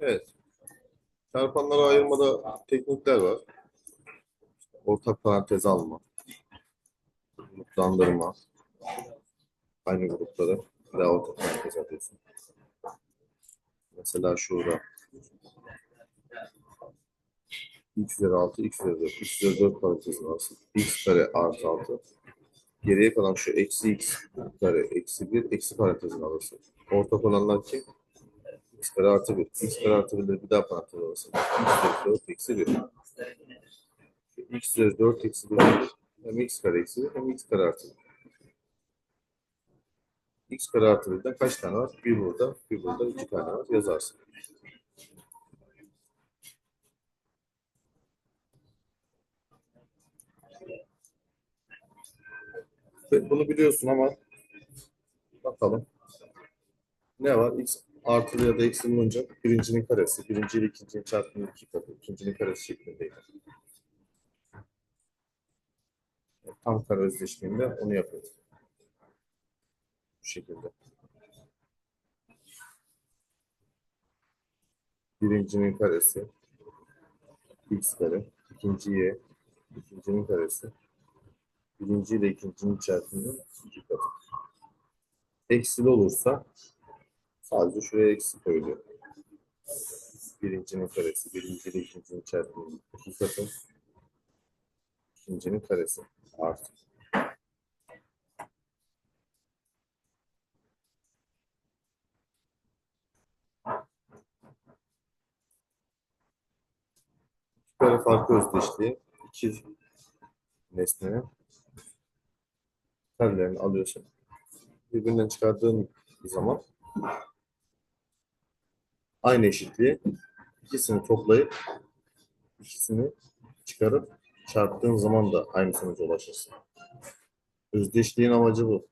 Evet. Çarpanları ayırmada teknikler var. Ortak parantez alma. Gruplandırma. Aynı grupları bir daha ortak parantez alıyorsun. Mesela şurada x üzeri 6, x üzeri 4, x üzeri 4 parantezin arası. x kare artı 6. Geriye kalan şu eksi x kare eksi 1, eksi parantezin arası. Ortak olanlar kim? X kare artı 1. x kare artı 1'leri bir daha parantez arası. x üzeri 4 eksi 1. x üzeri 4 eksi 1 hem x kare eksi 1 hem x kare artı 1. x kare artı 1'den kaç tane var? Bir burada, bir burada, iki tane var. Yazarsın. Bunu biliyorsun ama bakalım. Ne var? X artılı ya da eksi bulunca birincinin karesi, birinci ile ikincinin çarpımının iki katı, ikincinin karesi şeklindeydi. Tam kare özdeşliğinde onu yapıyoruz. Bu şekilde. Birincinin karesi x kare, ikinci y, ikincinin karesi, birinci ile ikincinin çarpımının iki katı. Eksili olursa sadece şuraya eksi koyuluyor. Birincinin karesi, birinci ile ikincinin çarpımının iki katı, ikincinin karesi artı. Kare farkı özdeşliği iki nesnenin karelerini alıyorsun. Birbirinden çıkardığın zaman aynı eşitliği ikisini toplayıp ikisini çıkarıp çarptığın zaman da aynı sonuca ulaşırsın. Özdeşliğin amacı bu.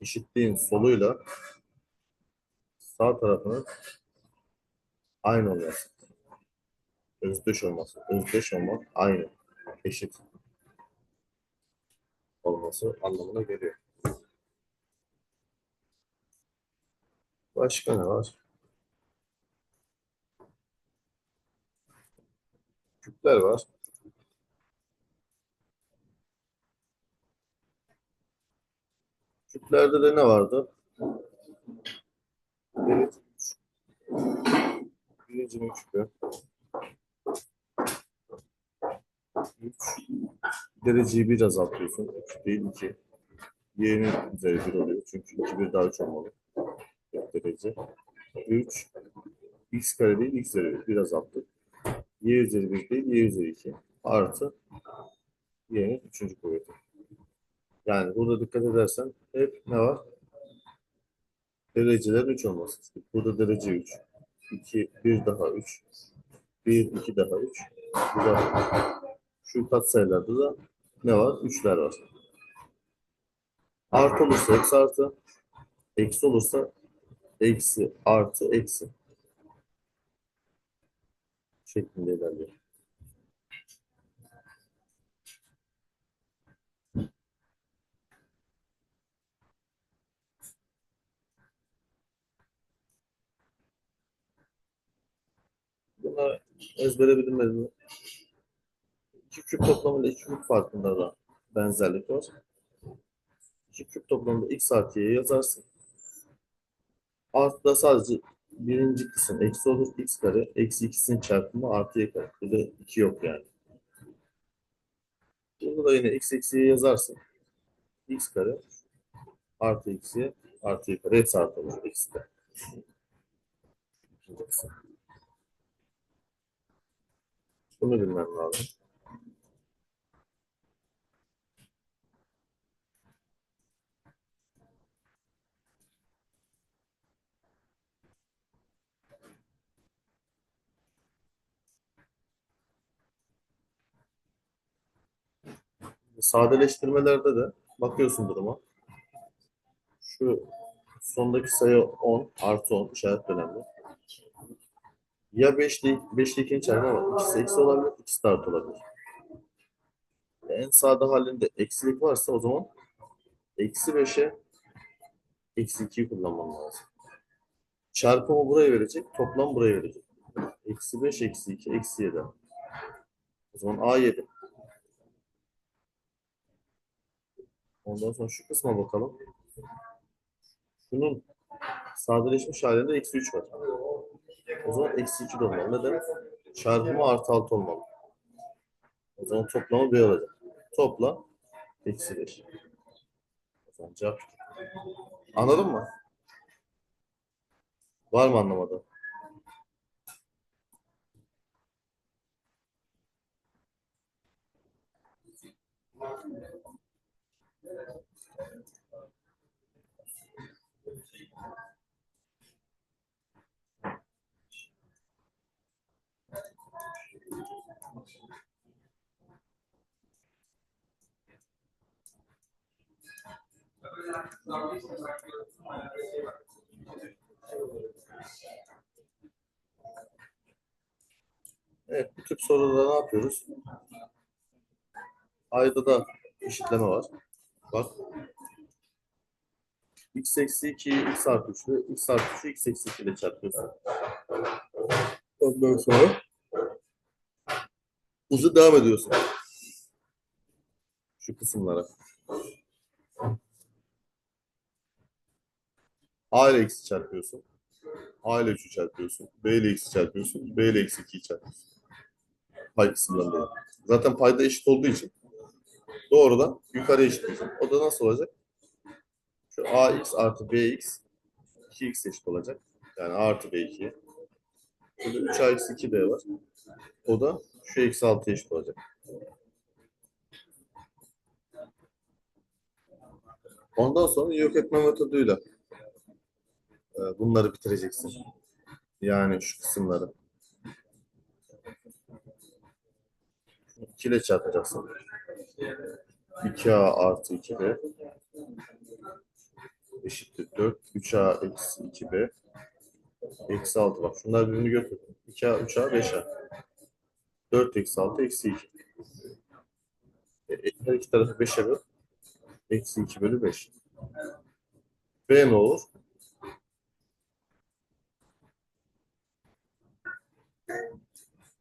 Eşitliğin soluyla sağ tarafının aynı olması. Özdeş olması. Özdeş olmak aynı. Eşit olması anlamına geliyor. Başka ne var? Küpler var. Küplerde de ne vardı? Evet. Birincinin küpü. 3. Dereceyi bir azaltıyorsun. 3 değil 2. Y'nin üzeri 1 oluyor. Çünkü 2 bir daha 3 olmalı. 4 derece. 3. X kare değil X üzeri 1. Bir azalttık. Y üzeri 1 değil Y üzeri 2. Artı Y'nin 3. kuvveti. Yani burada dikkat edersen hep ne var? Dereceler 3 olması. Burada derece 3. 2, 1 daha 3. 1, 2 daha 3. Bu da şu katsayılarda da ne var? 3'ler var. Artı olursa eksi artı. Eksi olursa eksi artı eksi. Şeklinde ilerliyor. Bunlar ezbere bilinmez mi? İki küp toplamında iki küp farkında da benzerlik var. İki küp toplamında x artı y yazarsın. Altta sadece birinci kısım eksi olur x kare. Eksi ikisinin çarpımı artı y kare. Burada iki yok yani. Burada da yine x eksi y yazarsın. x kare artı y artı y kare hepsi artı olur. Eksi de. Bunu bilmem lazım. Sadeleştirmelerde de bakıyorsun duruma. Şu sondaki sayı 10 artı 10 işaret önemli. Ya 5'li 5'li ikinci çarpı ama ikisi eksi olabilir, ikisi de artı olabilir. En sağda halinde eksilik varsa o zaman eksi 5'e eksi 2'yi kullanmam lazım. Çarpımı buraya verecek. Toplam buraya verecek. Eksi 5, eksi 2, eksi 7. O zaman A7. Ondan sonra şu kısma bakalım. Şunun sadeleşmiş halinde eksi 3 var. O zaman eksi 2 de olmalı. Neden? Çarpımı artı 6 olmalı. O zaman toplamı B olacak. Topla eksi 5. O zaman cevap. Anladın mı? Var mı anlamadın? Evet, bu tip sorularda ne yapıyoruz? Ayda da eşitleme var. Bak. x eksi 2'yi x artı 3'ü, x artı 3'ü x eksi 2 ile çarpıyorsun. Ondan sonra uzu devam ediyorsun. Şu kısımlara. A ile x'i çarpıyorsun. A ile 3'ü çarpıyorsun. B ile x'i çarpıyorsun. B ile eksi 2'yi çarpıyorsun. Pay kısımlarında. Zaten payda eşit olduğu için doğrudan yukarı eşitleyeceğim. O da nasıl olacak? Şu ax artı bx 2x eşit olacak. Yani a artı b2'ye. Burada 3a eksi 2b var. O da şu eksi 6 eşit olacak. Ondan sonra yok etme metoduyla bunları bitireceksin. Yani şu kısımları. 2 ile çarpacaksın. 2a artı 2b eşittir 4. 3a eksi 2b eksi 6. Bak şunlar birbirini götür. 2a, 3a, 5a. 4 eksi 6 eksi 2. E, her iki tarafı 5'e böl. Eksi 2 bölü 5. B ne olur?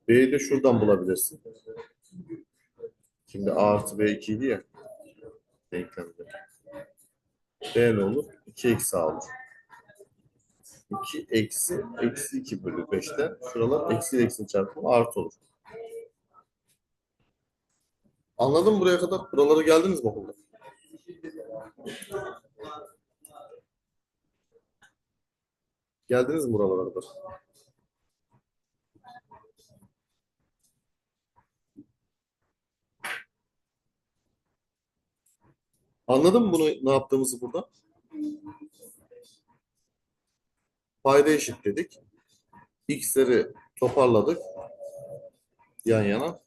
B'yi de şuradan bulabilirsin. Şimdi A artı B 2 idi ya. Denklemde. B ne olur? 2 eksi A olur. 2 eksi eksi 2 bölü 5'ten şuralar eksi eksi çarpımı artı olur. Anladın mı buraya kadar? Buralara geldiniz mi okulda? Geldiniz mi buralara kadar? Anladın mı bunu ne yaptığımızı burada? Payda eşitledik. X'leri toparladık. Yan yana.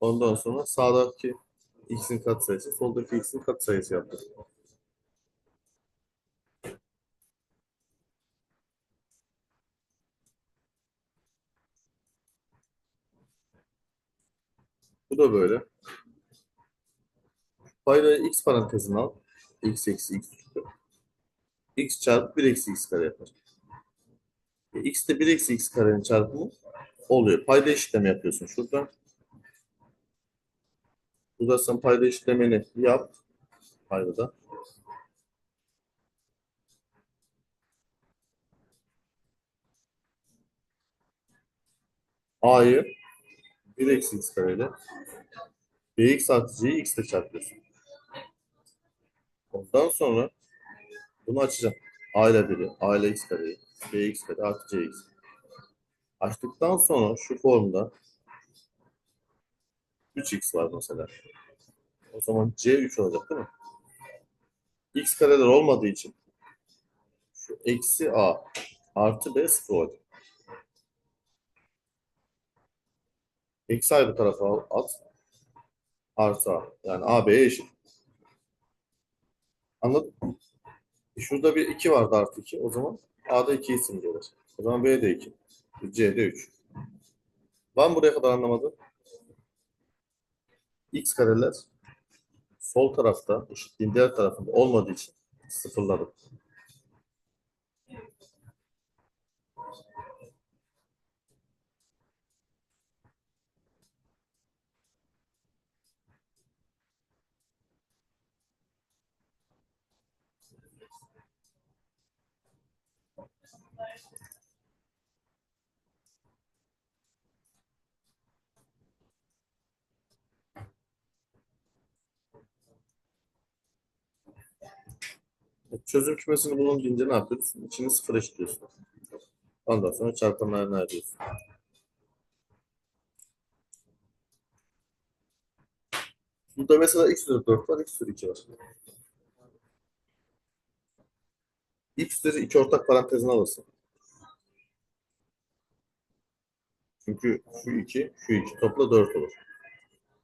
Ondan sonra sağdaki x'in katsayısı, soldaki x'in katsayısı yaptık. Bu da böyle. Payda x parantezini al. x eksi x x çarpı 1 eksi x kare yapar. E, x de 1 eksi x karenin çarpımı oluyor. Payda eşitleme yapıyorsun şurada. Burada sen payda eşitlemeni yap. Paydada. A'yı 1 eksi x kareyle bx artı c'yi x ile çarpıyorsun. Ondan sonra bunu açacağım. A ile 1'i, A ile x kareyi, bx kare artı cx. Açtıktan sonra şu formda 3x var mesela. O zaman c 3 olacak değil mi? x kareler olmadığı için şu eksi a artı b sıfır olacak. Eksi a'yı bu tarafa at. Artı a. Yani a b'ye eşit. Anladın? E şurada bir 2 vardı artı 2. O zaman a'da 2 isim gelir. O zaman b'de 2. c'de 3. Var mı buraya kadar anlamadın? x kareler sol tarafta eşitliğin diğer tarafında olmadığı için sıfırladım. Çözüm kümesini bulunca ne yapıyoruz? İçini sıfır eşitliyorsun. Ondan sonra çarpanlarını arıyorsun. Burada mesela x üzeri 4 var, x üzeri 2 var. x üzeri 2 ortak parantezine alırsın. Çünkü şu 2, şu 2 topla 4 olur.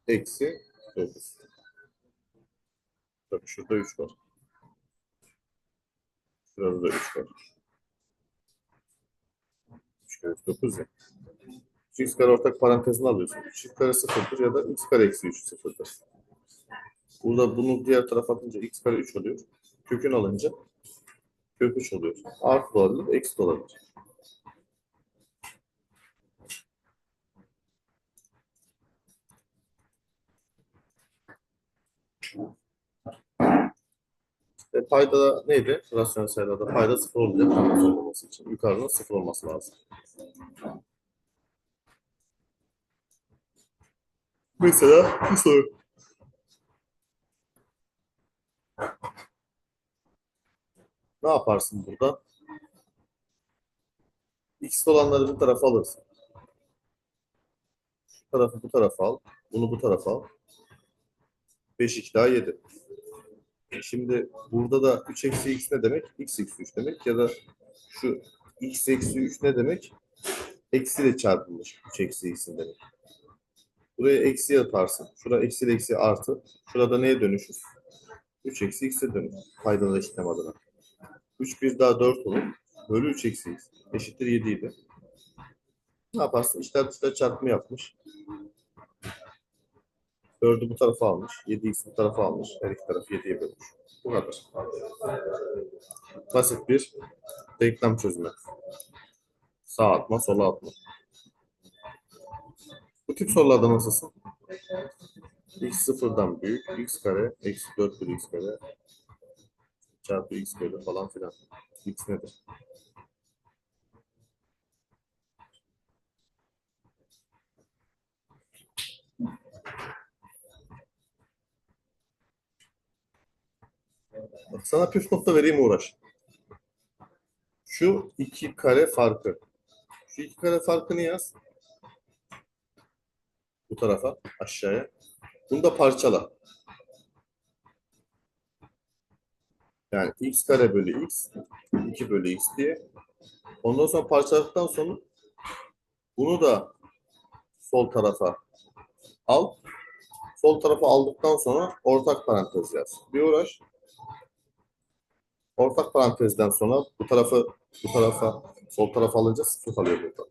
Eksi 9. Tabii şurada 3 var. Şurada da 3 var. 3 kere 3 9 ya. Şu x kare ortak parantezine alıyorsun. 3 kare 0'dır ya da x kare eksi 3 sıfırdır. Burada bunu diğer tarafa atınca x kare 3 oluyor. Kökün alınca kök 3 oluyor. Artı olabilir, eksi olabilir. E, payda da neydi? Rasyonel sayılarda payda sıfır olacak tam olması için. Yukarının sıfır olması lazım. Mesela bir soru. Ne yaparsın burada? X olanları bu tarafa alırsın. Şu tarafı bu tarafa al. Bunu bu tarafa al. 5 2 daha 7. Şimdi burada da 3 eksi x ne demek? x eksi 3 demek. Ya da şu x eksi 3 ne demek? Eksi ile çarpılmış 3 eksi x'in demek. Buraya eksi yaparsın. Şurada eksi eksi artı. Şurada neye dönüşür? 3 eksi x'e dönür. Faydalı işlem adına. 3 bir daha 4 olur. Bölü 3 eksi x. Eşittir 7 idi. Ne yaparsın? İşler dışlar çarpımı yapmış. 4'ü bu tarafa almış. 7x bu tarafa almış. Her iki tarafı 7'ye bölmüş. Bu kadar. Basit bir denklem çözümü. Sağ atma, sola atma. Bu tip sorularda nasılsın? x sıfırdan büyük, x kare, eksi 4 bölü x kare, çarpı x bölü falan filan. x nedir? Sana püf nokta vereyim uğraş. Şu iki kare farkı. Şu iki kare farkını yaz. Bu tarafa aşağıya. Bunu da parçala. Yani x kare bölü x 2 bölü x diye. Ondan sonra parçaladıktan sonra bunu da sol tarafa al. Sol tarafa aldıktan sonra ortak parantez yaz. Bir uğraş. Ortak parantezden sonra bu tarafı bu tarafa sol tarafa alınca sıfır kalıyor burada.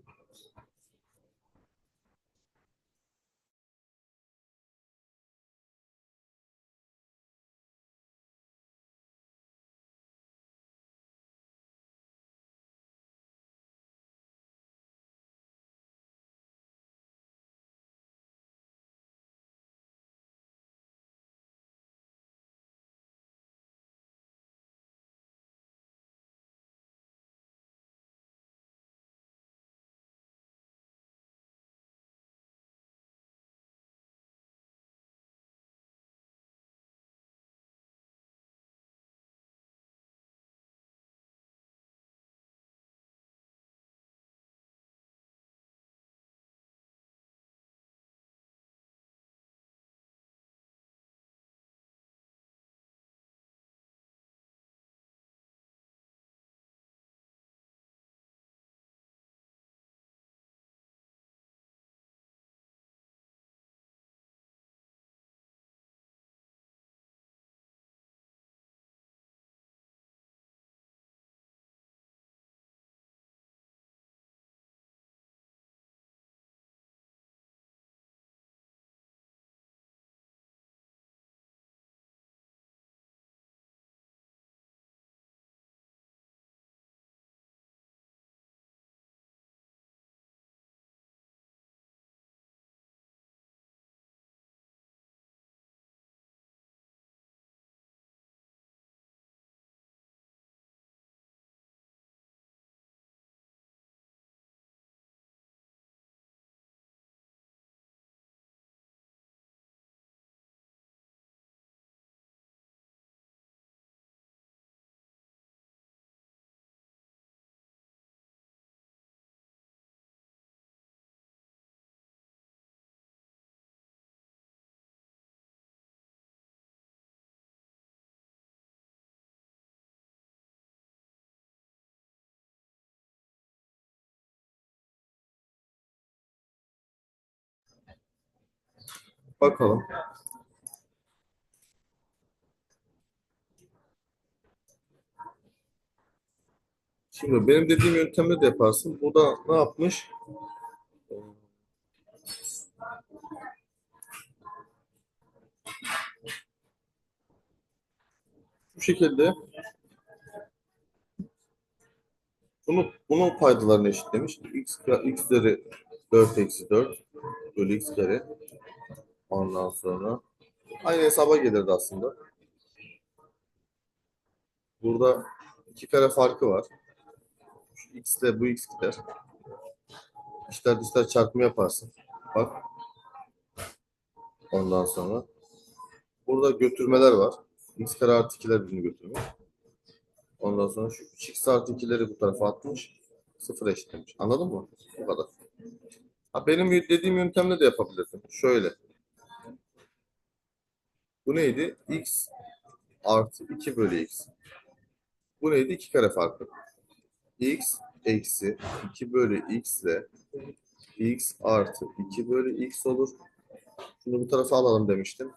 Bakalım. Şimdi benim dediğim yöntemle de yaparsın. Bu da ne yapmış? Bu şekilde bunu bunun paydalarını eşitlemiş. X, x üzeri 4 eksi 4 bölü x kare. Ondan sonra aynı hesaba gelirdi aslında. Burada iki kare farkı var. Şu x ile bu x gider. İşler dışlar çarpımı yaparsın. Bak. Ondan sonra burada götürmeler var. x kare artı 2'ler birini götürmüş. Ondan sonra şu 3x artı 2'leri bu tarafa atmış. Sıfır eşitlemiş. Anladın mı? Bu kadar. Ha, benim dediğim yöntemle de yapabilirsin. Şöyle. Bu neydi? x artı 2 bölü x. Bu neydi? 2 kare farkı. x eksi 2 bölü x ile x artı 2 bölü x olur. Şimdi bu tarafa alalım demiştim.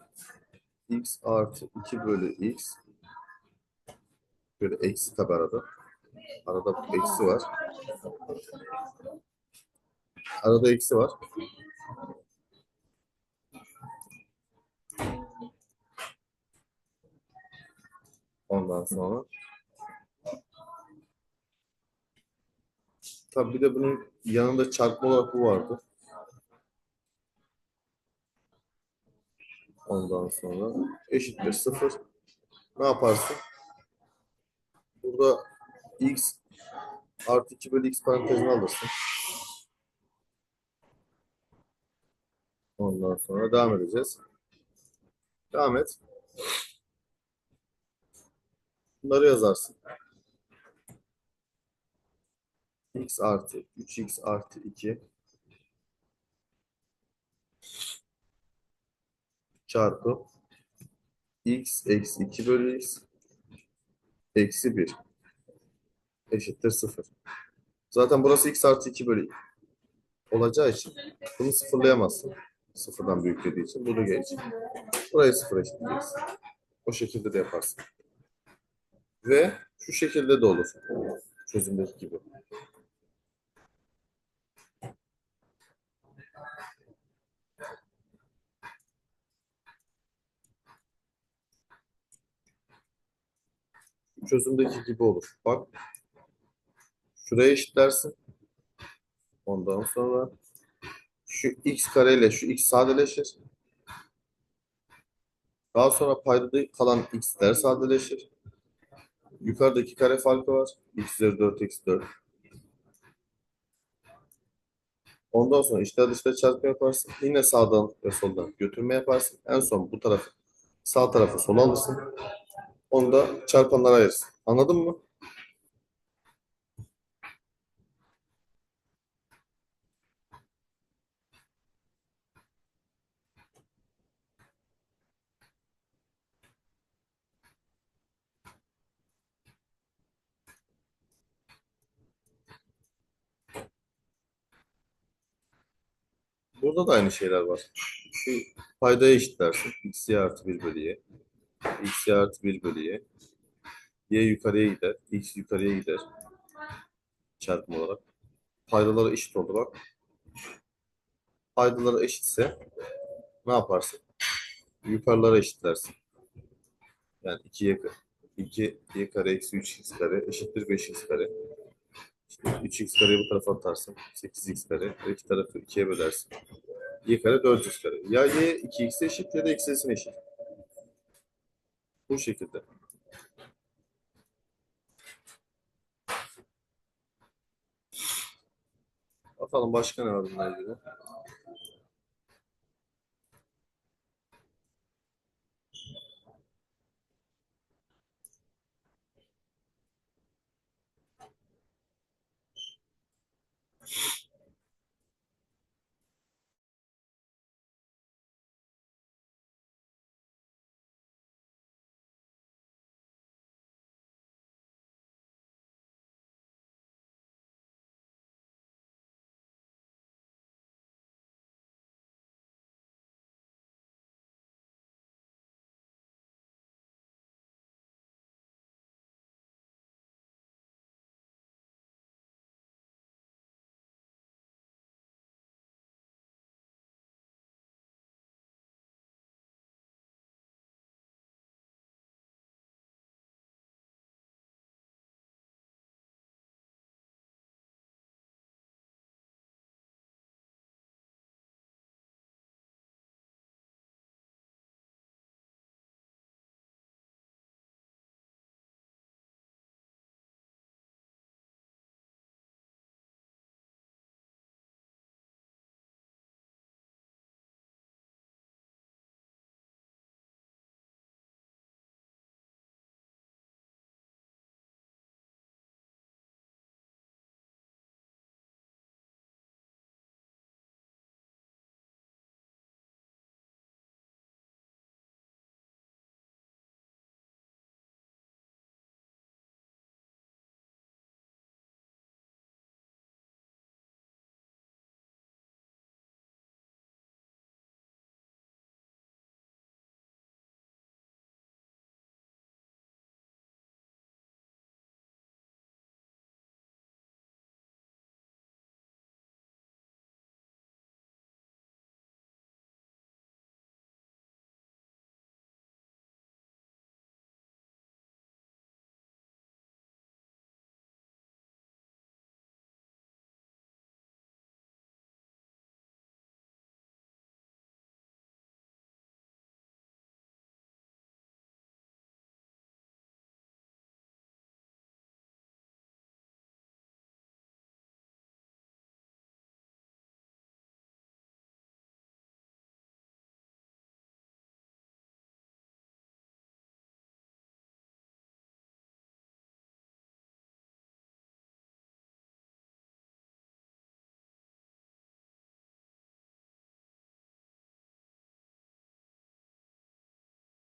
x artı 2 bölü x Böyle eksi tabi arada. Arada eksi var. Arada eksi var. Ondan sonra Tabii bir de bunun yanında çarpma olarak bu vardı. Ondan sonra eşittir sıfır. Ne yaparsın? Burada x artı 2 bölü x parantezini alırsın. Ondan sonra devam edeceğiz. Devam et. Bunları yazarsın. x artı 3x artı 2 çarpı x eksi 2 bölü x eksi 1 eşittir 0. Zaten burası x artı 2 bölü olacağı için bunu sıfırlayamazsın. Sıfırdan büyük dediği için bunu geç. Burayı sıfır eşitleyeceksin. O şekilde de yaparsın. Ve şu şekilde de olur. Çözümdeki gibi. çözümdeki gibi olur. Bak. Şuraya eşitlersin. Ondan sonra şu x kare ile şu x sadeleşir. Daha sonra paydada kalan x'ler sadeleşir. Yukarıdaki kare farkı var. x üzeri 4 eksi 4. Ondan sonra içler dışlar çarpma yaparsın. Yine sağdan ve soldan götürme yaparsın. En son bu tarafı sağ tarafı sola alırsın. Onu da çarpanlara ayırsın. Anladın mı? Burada da aynı şeyler var. Şu paydaya eşitlersin. x artı 1 bölü y. x artı 1 bölü y. y yukarıya gider. x yukarıya gider. Çarpım olarak. Paydaları eşit oldu bak. Paydaları eşitse ne yaparsın? Yukarılara eşitlersin. Yani 2y, 2 y kare eksi 3x kare eşittir 5x kare. İşte 3x kareyi bu tarafa atarsın. 8x kare. Her iki tarafı 2'ye bölersin. y kare 4x kare. Ya y 2x eşit ya da x'in eşit. Bu şekilde. Bakalım başka ne var bununla ilgili?